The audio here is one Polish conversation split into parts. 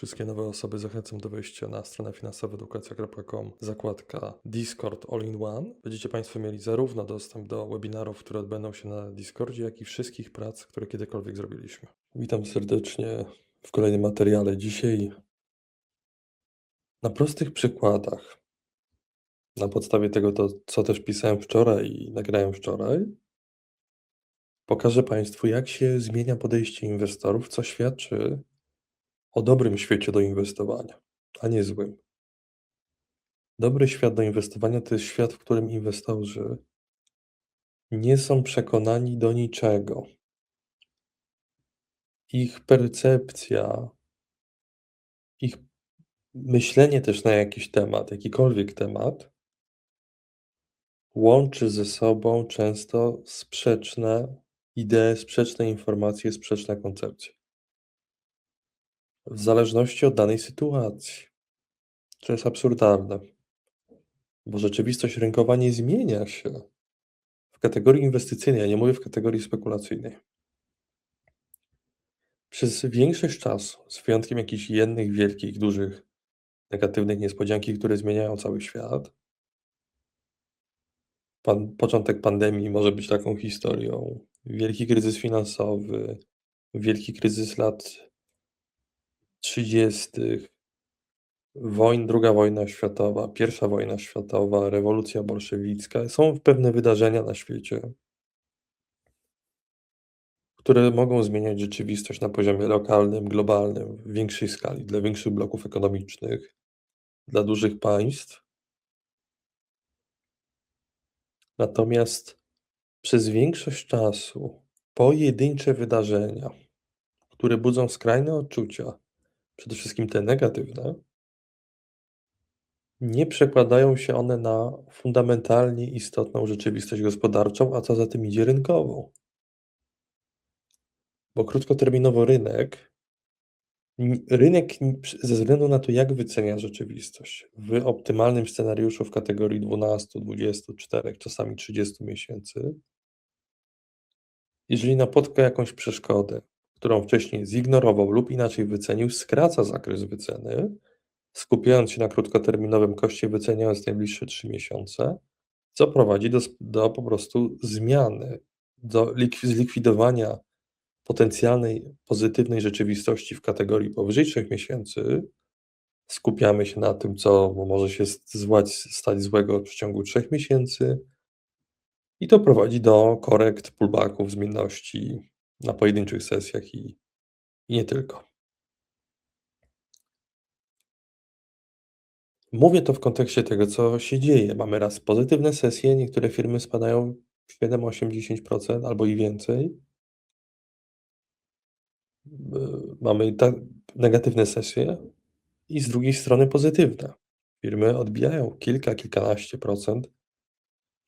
Wszystkie nowe osoby zachęcam do wejścia na stronę finansowoedukacja.com, zakładka Discord All-in-One. Będziecie Państwo mieli zarówno dostęp do webinarów, które odbędą się na Discordzie, jak i wszystkich prac, które kiedykolwiek zrobiliśmy. Witam serdecznie w kolejnym materiale. Dzisiaj na prostych przykładach, na podstawie tego, to, co też pisałem wczoraj i nagrałem wczoraj, pokażę Państwu, jak się zmienia podejście inwestorów, co świadczy o dobrym świecie do inwestowania, a nie złym. Dobry świat do inwestowania to jest świat, w którym inwestorzy nie są przekonani do niczego. Ich percepcja, ich myślenie też na jakiś temat, jakikolwiek temat, łączy ze sobą często sprzeczne idee, sprzeczne informacje, sprzeczne koncepcje. W zależności od danej sytuacji. To jest absurdalne, bo rzeczywistość rynkowa nie zmienia się w kategorii inwestycyjnej, ja nie mówię w kategorii spekulacyjnej. Przez większość czasu, z wyjątkiem jakichś jednych wielkich, dużych, negatywnych niespodzianki, które zmieniają cały świat, pan, początek pandemii może być taką historią. Wielki kryzys finansowy, wielki kryzys lat 30., Wojn, II wojna światowa, I wojna światowa, rewolucja bolszewicka. Są pewne wydarzenia na świecie które mogą zmieniać rzeczywistość na poziomie lokalnym, globalnym, w większej skali, dla większych bloków ekonomicznych, dla dużych państw. Natomiast przez większość czasu pojedyncze wydarzenia, które budzą skrajne odczucia, przede wszystkim te negatywne, nie przekładają się one na fundamentalnie istotną rzeczywistość gospodarczą, a co za tym idzie rynkową. Bo krótkoterminowo rynek rynek ze względu na to, jak wycenia rzeczywistość, w optymalnym scenariuszu w kategorii 12, 24, czasami 30 miesięcy, jeżeli napotka jakąś przeszkodę, którą wcześniej zignorował lub inaczej wycenił, skraca zakres wyceny, skupiając się na krótkoterminowym koszcie, wyceniając najbliższe 3 miesiące, co prowadzi do, do po prostu zmiany, do likwi- zlikwidowania potencjalnej pozytywnej rzeczywistości w kategorii powyżej 3 miesięcy, skupiamy się na tym, co może się złać, stać złego w przeciągu 3 miesięcy. I to prowadzi do korekt, pullbacków, zmienności na pojedynczych sesjach i, i nie tylko. Mówię to w kontekście tego, co się dzieje. Mamy raz pozytywne sesje, niektóre firmy spadają 7, 8, 10% albo i więcej. Y, Mamy ta, negatywne sesje i z drugiej strony pozytywne. Firmy odbijają kilka, kilkanaście procent.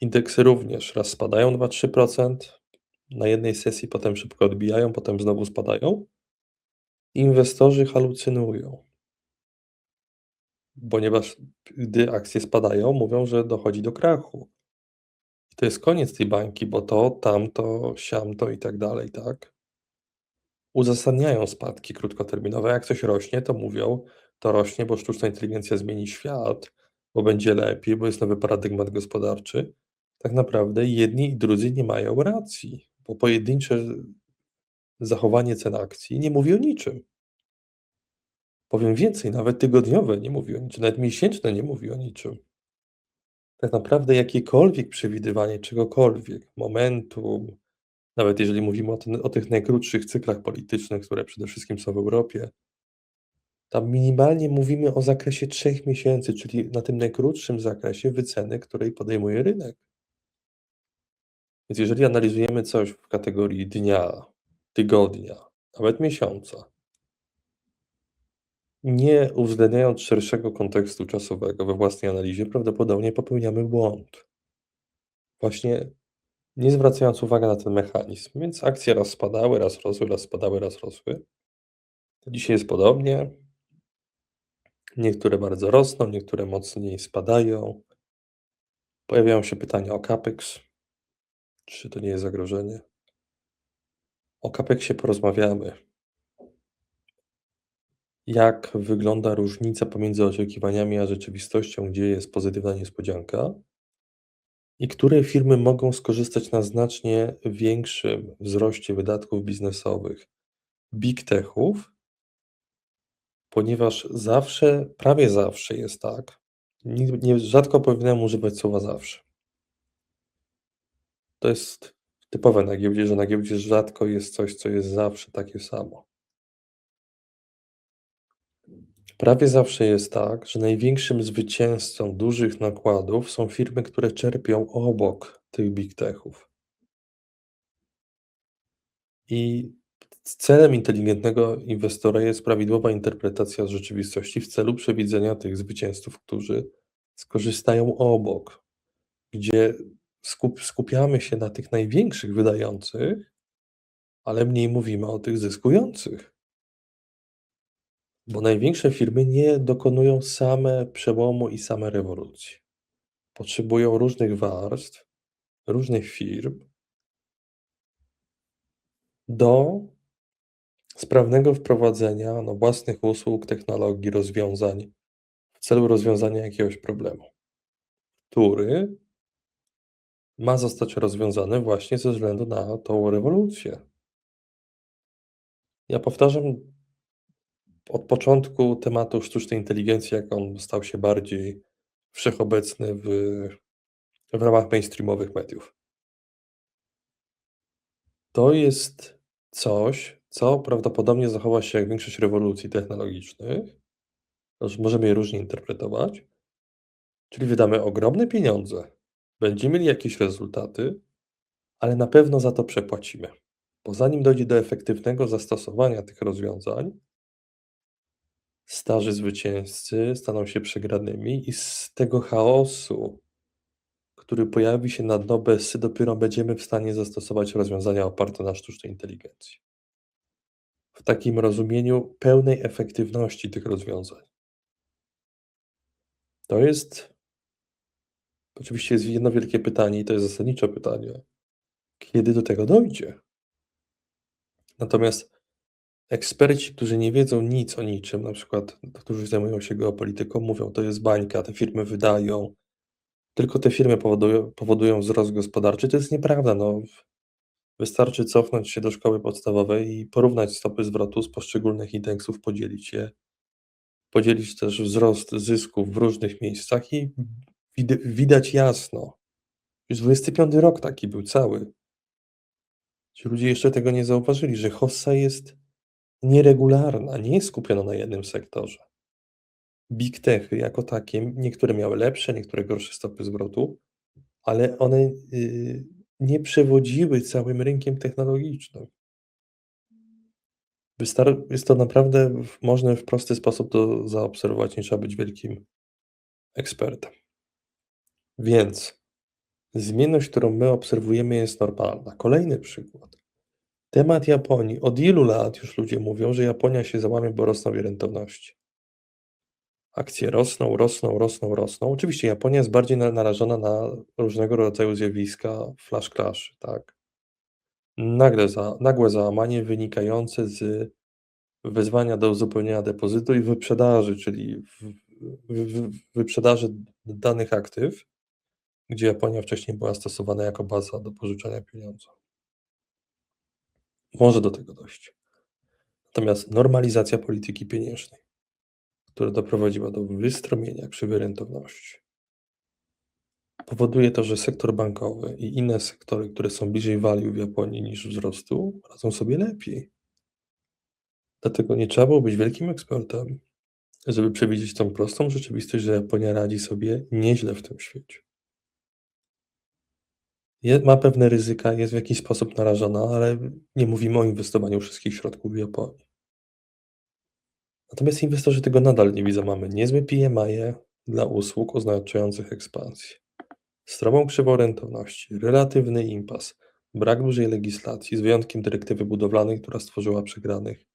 Indeksy również raz spadają 2-3% na jednej sesji, potem szybko odbijają, potem znowu spadają. Inwestorzy halucynują, ponieważ gdy akcje spadają, mówią, że dochodzi do krachu. I to jest koniec tej bańki, bo to, tamto, siamto i tak dalej, tak? Uzasadniają spadki krótkoterminowe. Jak coś rośnie, to mówią, to rośnie, bo sztuczna inteligencja zmieni świat, bo będzie lepiej, bo jest nowy paradygmat gospodarczy. Tak naprawdę jedni i drudzy nie mają racji, bo pojedyncze zachowanie cen akcji nie mówi o niczym. Powiem więcej, nawet tygodniowe nie mówi o niczym, nawet miesięczne nie mówi o niczym. Tak naprawdę jakiekolwiek przewidywanie czegokolwiek, momentum, nawet jeżeli mówimy o, ten, o tych najkrótszych cyklach politycznych, które przede wszystkim są w Europie, tam minimalnie mówimy o zakresie trzech miesięcy, czyli na tym najkrótszym zakresie wyceny, której podejmuje rynek. Więc jeżeli analizujemy coś w kategorii dnia, tygodnia, nawet miesiąca, nie uwzględniając szerszego kontekstu czasowego we własnej analizie, prawdopodobnie popełniamy błąd. Właśnie nie zwracając uwagi na ten mechanizm. Więc akcje raz spadały, raz rosły, raz spadały, raz rosły. Dzisiaj jest podobnie. Niektóre bardzo rosną, niektóre mocniej spadają. Pojawiają się pytania o CAPEX. Czy to nie jest zagrożenie? O CAPEXie porozmawiamy. Jak wygląda różnica pomiędzy oczekiwaniami a rzeczywistością, gdzie jest pozytywna niespodzianka? I które firmy mogą skorzystać na znacznie większym wzroście wydatków biznesowych big techów? Ponieważ zawsze, prawie zawsze jest tak, nigdy nie rzadko powinienem używać słowa zawsze. To jest typowe na giełdzie, że na giełdzie rzadko jest coś, co jest zawsze takie samo. Prawie zawsze jest tak, że największym zwycięzcą dużych nakładów są firmy, które czerpią obok tych big techów. I celem inteligentnego inwestora jest prawidłowa interpretacja rzeczywistości w celu przewidzenia tych zwycięzców, którzy skorzystają obok, gdzie skup, skupiamy się na tych największych wydających, ale mniej mówimy o tych zyskujących. Bo największe firmy nie dokonują same przełomu i same rewolucji. Potrzebują różnych warstw, różnych firm do sprawnego wprowadzenia no, własnych usług, technologii, rozwiązań w celu rozwiązania jakiegoś problemu, który ma zostać rozwiązany właśnie ze względu na tą rewolucję. Ja powtarzam od początku tematu sztucznej inteligencji, jak on stał się bardziej wszechobecny w, w ramach mainstreamowych mediów. To jest coś, co prawdopodobnie zachowa się jak większość rewolucji technologicznych, możemy je różnie interpretować, czyli wydamy ogromne pieniądze, będziemy mieli jakieś rezultaty, ale na pewno za to przepłacimy. Bo zanim dojdzie do efektywnego zastosowania tych rozwiązań, starzy zwycięzcy staną się przegranymi i z tego chaosu, który pojawi się na dno Bessy, dopiero będziemy w stanie zastosować rozwiązania oparte na sztucznej inteligencji. W takim rozumieniu pełnej efektywności tych rozwiązań. To jest oczywiście jest jedno wielkie pytanie i to jest zasadnicze pytanie. Kiedy do tego dojdzie? Natomiast eksperci, którzy nie wiedzą nic o niczym, na przykład którzy zajmują się geopolityką, mówią, to jest bańka, te firmy wydają, tylko te firmy powodują, powodują wzrost gospodarczy. To jest nieprawda. No. Wystarczy cofnąć się do szkoły podstawowej i porównać stopy zwrotu z poszczególnych indeksów, podzielić je, podzielić też wzrost zysków w różnych miejscach i wid- widać jasno. Już 25 rok taki był cały. Ci ludzie jeszcze tego nie zauważyli, że hossa jest nieregularna, nie jest skupiona na jednym sektorze. Big techy jako takie, niektóre miały lepsze, niektóre gorsze stopy zwrotu, ale one y, nie przewodziły całym rynkiem technologicznym. Wystar- jest to naprawdę można w prosty sposób to zaobserwować, nie trzeba być wielkim ekspertem. Więc zmienność, którą my obserwujemy, jest normalna. Kolejny przykład. Temat Japonii. Od ilu lat już ludzie mówią, że Japonia się załamie, bo rosną jej rentowności. Akcje rosną, rosną, rosną, rosną. Oczywiście Japonia jest bardziej na- narażona na różnego rodzaju zjawiska flash crash, tak. Nagle za, nagłe załamanie wynikające z wezwania do uzupełnienia depozytu i wyprzedaży, czyli w, w, w, wyprzedaży danych aktyw, gdzie Japonia wcześniej była stosowana jako baza do pożyczania pieniądza. Może do tego dojść. Natomiast normalizacja polityki pieniężnej, która doprowadziła do wystromienia krzywej rentowności, powoduje to, że sektor bankowy i inne sektory, które są bliżej value w Japonii niż wzrostu, radzą sobie lepiej. Dlatego nie trzeba było być wielkim ekspertem, żeby przewidzieć tą prostą rzeczywistość, że Japonia radzi sobie nieźle w tym świecie. Ma pewne ryzyka, jest w jakiś sposób narażona, ale nie mówimy o inwestowaniu wszystkich środków w Japonii. Natomiast inwestorzy tego nadal nie widzą. Mamy niezłe PMI dla usług oznaczających ekspansję, stromą krzywą rentowności, relatywny impas, brak dużej legislacji, z wyjątkiem dyrektywy budowlanej, która stworzyła przegranych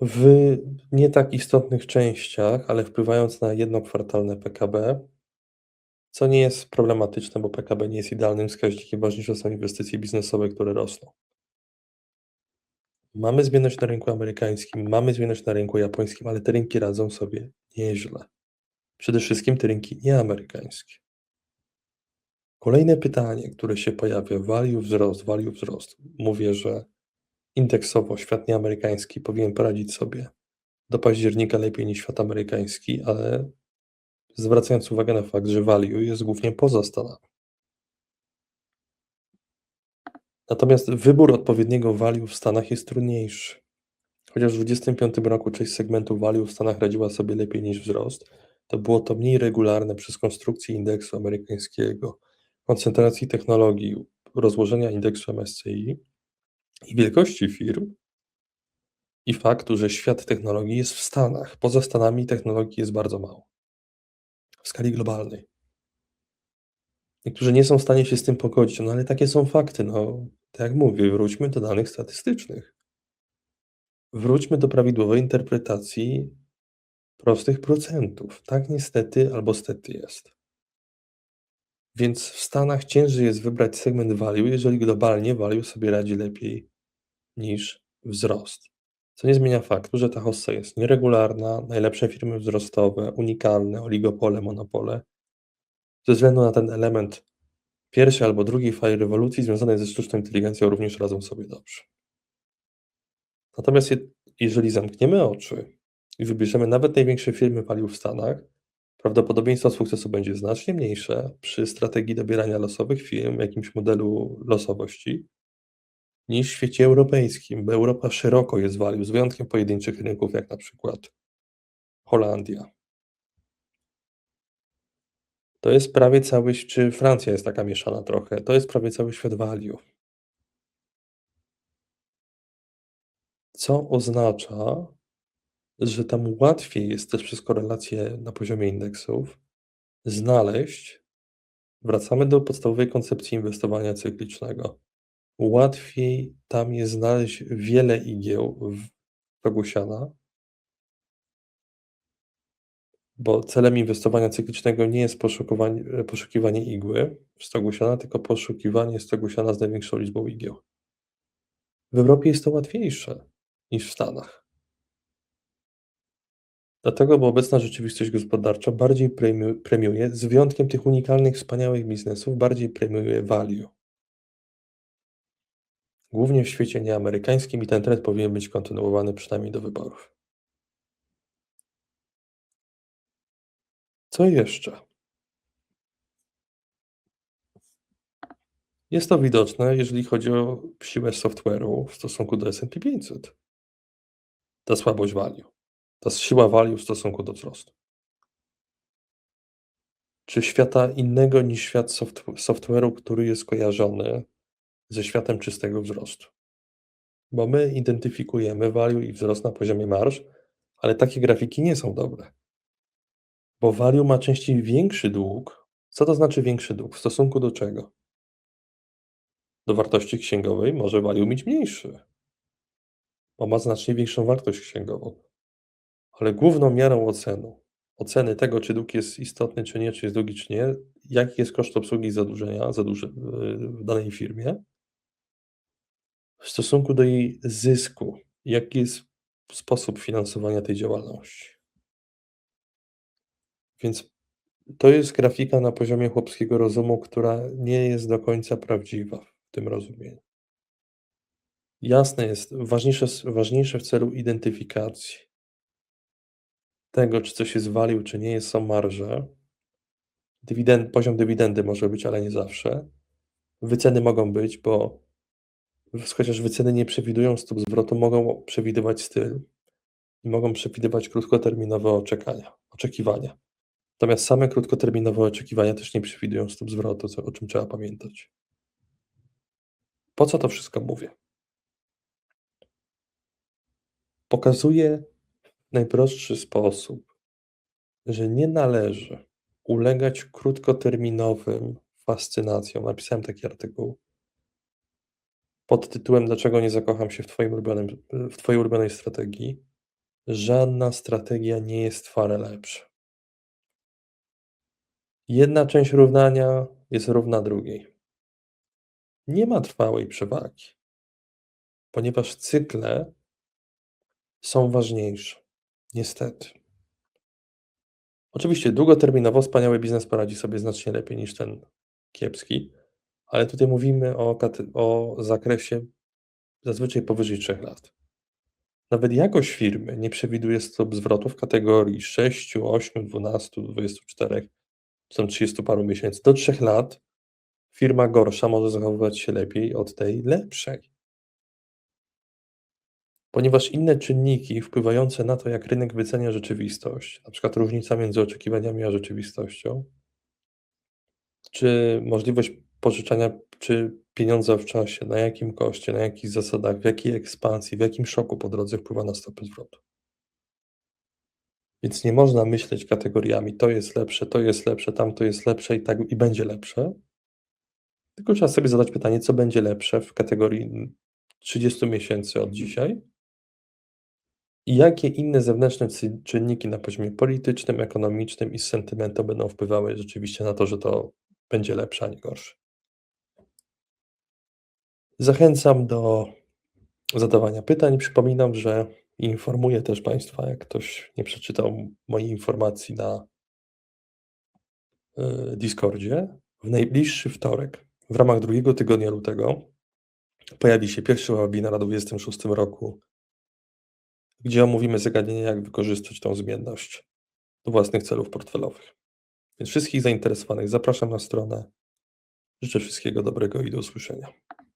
w nie tak istotnych częściach, ale wpływając na jednokwartalne PKB, co nie jest problematyczne, bo PKB nie jest idealnym wskaźnikiem, ważniejsze są inwestycje biznesowe, które rosną. Mamy zmienność na rynku amerykańskim, mamy zmienność na rynku japońskim, ale te rynki radzą sobie nieźle. Przede wszystkim te rynki nieamerykańskie. Kolejne pytanie, które się pojawia: value wzrost, value wzrost. Mówię, że indeksowo świat nieamerykański powinien poradzić sobie do października lepiej niż świat amerykański, ale zwracając uwagę na fakt, że value jest głównie poza Stanami. Natomiast wybór odpowiedniego value w Stanach jest trudniejszy. Chociaż w 25 roku część segmentu value w Stanach radziła sobie lepiej niż wzrost, to było to mniej regularne przez konstrukcję indeksu amerykańskiego, koncentracji technologii, rozłożenia indeksu MSCI i wielkości firm i faktu, że świat technologii jest w Stanach. Poza Stanami technologii jest bardzo mało w skali globalnej. Niektórzy nie są w stanie się z tym pogodzić, no ale takie są fakty. No, tak jak mówię, wróćmy do danych statystycznych. Wróćmy do prawidłowej interpretacji prostych procentów. Tak niestety albo stety jest. Więc w Stanach ciężej jest wybrać segment value, jeżeli globalnie value sobie radzi lepiej niż wzrost. Co nie zmienia faktu, że ta hossa jest nieregularna, najlepsze firmy wzrostowe, unikalne, oligopole, monopole. Ze względu na ten element pierwszej albo drugiej fali rewolucji związanej ze sztuczną inteligencją również radzą sobie dobrze. Natomiast je jeżeli zamkniemy oczy i wybierzemy nawet największe firmy value w Stanach, prawdopodobieństwo sukcesu będzie znacznie mniejsze przy strategii dobierania losowych firm jakimś modelu losowości niż w świecie europejskim, bo Europa szeroko jest value, z wyjątkiem pojedynczych rynków, jak na przykład Holandia. To jest prawie cały czy Francja jest taka mieszana trochę, to jest prawie cały świat value. Co oznacza, że tam łatwiej jest też przez korelację na poziomie indeksów znaleźć wracamy do podstawowej koncepcji inwestowania cyklicznego. Łatwiej tam jest znaleźć wiele igieł w progu siana bo celem inwestowania cyklicznego nie jest poszukowanie poszukiwanie igły w stogu siana, tylko poszukiwanie stogu siana z największą liczbą igieł. W Europie jest to łatwiejsze niż w Stanach. Dlatego, bo obecna rzeczywistość gospodarcza bardziej premiu premiuje, z wyjątkiem tych unikalnych, wspaniałych biznesów, bardziej premiuje value. Głównie w świecie nieamerykańskim i ten trend powinien być kontynuowany przynajmniej do wyborów. Co jeszcze? Jest to widoczne, jeżeli chodzi o siłę software'u w stosunku do S&P 500. Ta słabość value. Ta siła value w stosunku do wzrostu. Czy świata innego niż świat soft software'u, który jest kojarzony ze światem czystego wzrostu. Bo my identyfikujemy value i wzrost na poziomie marż, ale takie grafiki nie są dobre. Bo value ma częściej większy dług. Co to znaczy większy dług? W stosunku do czego? Do wartości księgowej może value mieć mniejszy. Bo ma znacznie większą wartość księgową. Ale główną miarą ocenu oceny tego, czy dług jest istotny, czy nie, czy jest długi, czy nie, jaki jest koszt obsługi zadłużenia zadłuże w danej firmie w stosunku do jej zysku, jaki jest sposób finansowania tej działalności. Więc to jest grafika na poziomie chłopskiego rozumu, która nie jest do końca prawdziwa w tym rozumieniu. Jasne jest, ważniejsze ważniejsze w celu identyfikacji tego, czy coś jest value, czy nie jest, są marże. Poziom dywidendy może być, ale nie zawsze. Wyceny mogą być, bo chociaż wyceny nie przewidują stóp zwrotu, mogą przewidywać styl i mogą przewidywać krótkoterminowe oczekania oczekiwania. Natomiast same krótkoterminowe oczekiwania też nie przewidują stóp zwrotu, co o czym trzeba pamiętać. Po co to wszystko mówię? Pokazuję w najprostszy sposób, że nie należy ulegać krótkoterminowym fascynacjom. Napisałem taki artykuł pod tytułem „Dlaczego nie zakocham się w twoim ulubionym w twojej ulubionej strategii”. Żadna strategia nie jest wcale lepsza. Jedna część równania jest równa drugiej. Nie ma trwałej przewagi. Ponieważ cykle są ważniejsze, niestety. Oczywiście długoterminowo wspaniały biznes poradzi sobie znacznie lepiej niż ten kiepski, ale tutaj mówimy o o zakresie zazwyczaj powyżej 3 lat. Nawet jakość firmy nie przewiduje stóp w kategorii 6, 8, 12, 24 czy tam 30 paru miesięcy. Do 3 lat firma gorsza może zachowywać się lepiej od tej lepszej. Ponieważ inne czynniki wpływające na to, jak rynek wycenia rzeczywistość, przykład różnica między oczekiwaniami a rzeczywistością czy możliwość pożyczania czy pieniądza w czasie, na jakim koszcie, na jakich zasadach, w jakiej ekspansji, w jakim szoku po drodze wpływa na stopy zwrotu. Więc nie można myśleć kategoriami: to jest lepsze, to jest lepsze, tamto jest lepsze i tak i będzie lepsze. Tylko trzeba sobie zadać pytanie, co będzie lepsze w kategorii, mm, 30 miesięcy od dzisiaj i jakie inne zewnętrzne czynniki na poziomie politycznym, ekonomicznym i sentymentu będą wpływały rzeczywiście na to, że to będzie lepsze, a nie gorsze. Zachęcam do zadawania pytań. Przypominam, że informuję też Państwa, jak ktoś nie przeczytał mojej informacji na yy, Discordzie. W najbliższy wtorek, w ramach drugiego tygodnia lutego, pojawi się pierwszy webinar na 26 roku, gdzie omówimy zagadnienia, jak wykorzystać tą zmienność do własnych celów portfelowych. Więc wszystkich zainteresowanych zapraszam na stronę. Życzę wszystkiego dobrego i do usłyszenia.